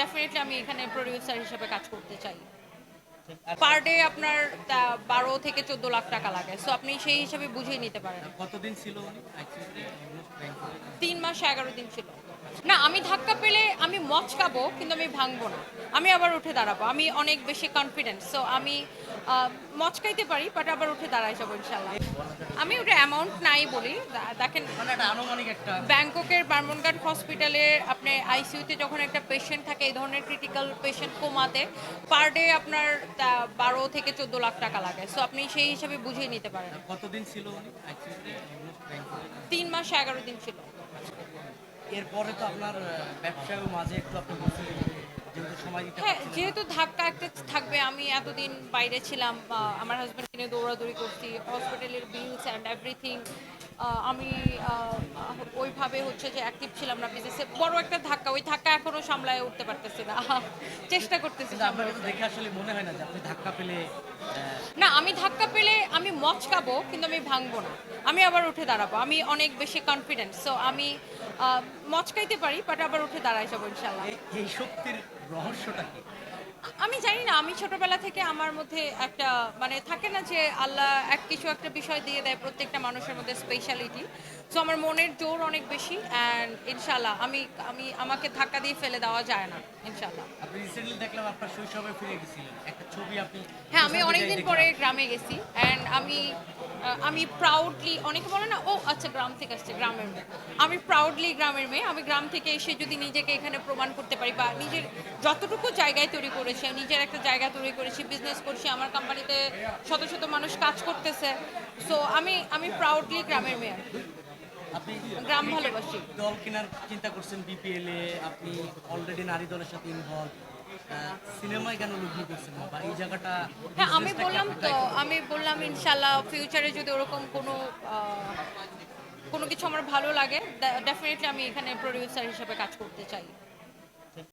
Definitely আমি এখানে producer হিসেবে কাজ করতে চাই। পার ডে আপনার বারো থেকে চোদ্দ লাখ টাকা লাগে। সো আপনি সেই হিসাবে বুঝিয়ে নিতে পারেন। কতদিন ছিল তিন মাস এগারো দিন ছিল। না আমি ধাক্কা পেলে আমি মচকাবো কিন্তু আমি ভাঙবো না। আমি আবার উঠে দাঁড়াবো। আমি অনেক বেশি কনফিডেন্ট সো আমি মচকাইতে পারি বাট আবার উঠে দাঁড়াই যাব ইনশাল্লাহ আমি ওটা অ্যামাউন্ট নাই বলি দেখেন মানে ব্যাংককের বার্মনঘাট হসপিটালের আপনি আইসিইউতে যখন একটা পেশেন্ট থাকে এই ধরনের ক্রিটিক্যাল পেশেন্ট কমাতে পার ডে আপনার বারো থেকে চোদ্দ লাখ টাকা লাগে। সো আপনি সেই হিসাবে বুঝিয়ে নিতে পারেন। কতদিন ছিল তিন মাস এগারো দিন ছিল। এরপরে তো আপনার ব্যবসায় মাঝে একটু আপনি হ্যাঁ যেহেতু ধাক্কা একটা থাকবে আমি এতদিন বাইরে ছিলাম আমার হাজব্যান্ডকে নিয়ে দৌড়াদৌড়ি করছি হসপিটালের বিলস অ্যান্ড এভরিথিং আমি আহ, ওইভাবে হচ্ছে যে অ্যাক্টিভ ছিলাম না বিজনেসে বড় একটা ধাক্কা ওই ধাক্কা সামলায় উঠতে পারতেছি না। চেষ্টা করতেছি দেখে আসলে মনে হয় না যে আপনি ধাক্কা পেলে না আমি ধাক্কা পেলে আমি মচকাবো কিন্তু আমি ভাঙবো না। আমি আবার উঠে দাঁড়াবো। আমি অনেক বেশি কনফিডেন্ট সো আমি মচকাইতে পারি বাট আবার উঠে দাঁড়াই যাব ইনশাল্লাহ এই- শক্তির রহস্যটা কি? জানি না আমি ছোটবেলা থেকে আমার মধ্যে একটা মানে থাকে না যে আল্লাহ এক কিছু একটা বিষয় দিয়ে দেয় প্রত্যেকটা মানুষের মধ্যে স্পেশালিটি সো আমার মনের জোর অনেক বেশি অ্যান্ড ইনশাল্লাহ আমি আমি আমাকে ধাক্কা দিয়ে ফেলে দেওয়া যায় না ইনশাল্লাহ আপনি রিসেন্টলি দেখলাম আপনার শৈশবে ফিরে গেছিলেন একটা ছবি আপনি হ্যাঁ আমি অনেকদিন পরে গ্রামে গেছি অ্যান্ড আমি আমি প্রাউডলি অনেকে বলে না, ও আচ্ছা গ্রাম থেকে আসছে, গ্রামের মেয়ে আমি প্রাউডলি গ্রামের মেয়ে, আমি গ্রাম থেকে এসে যদি নিজেকে এখানে প্রমাণ করতে পারি বা নিজের যতটুকু জায়গায় তৈরি করেছি নিজের একটা জায়গা তৈরি করেছি বিজনেস করছি, আমার কোম্পানিতে শত শত মানুষ কাজ করতেছে সো আমি আমি প্রাউডলি গ্রামের মেয়ে। আপনি গ্রাম ভালোবাসি। দল কেনার চিন্তা করছেন বিপিএল এ আপনি অলরেডি নারী দলের সাথে ইনভলভ সিনেমায় কেন করছেন বা এই জায়গাটা হ্যাঁ আমি বললাম তো আমি বললাম ইনশাল্লাহ ফিউচারে যদি ওরকম কোনো কোনো কিছু আমার ভালো লাগে ডেফিনেটলি আমি এখানে প্রডিউসার হিসেবে কাজ করতে চাই।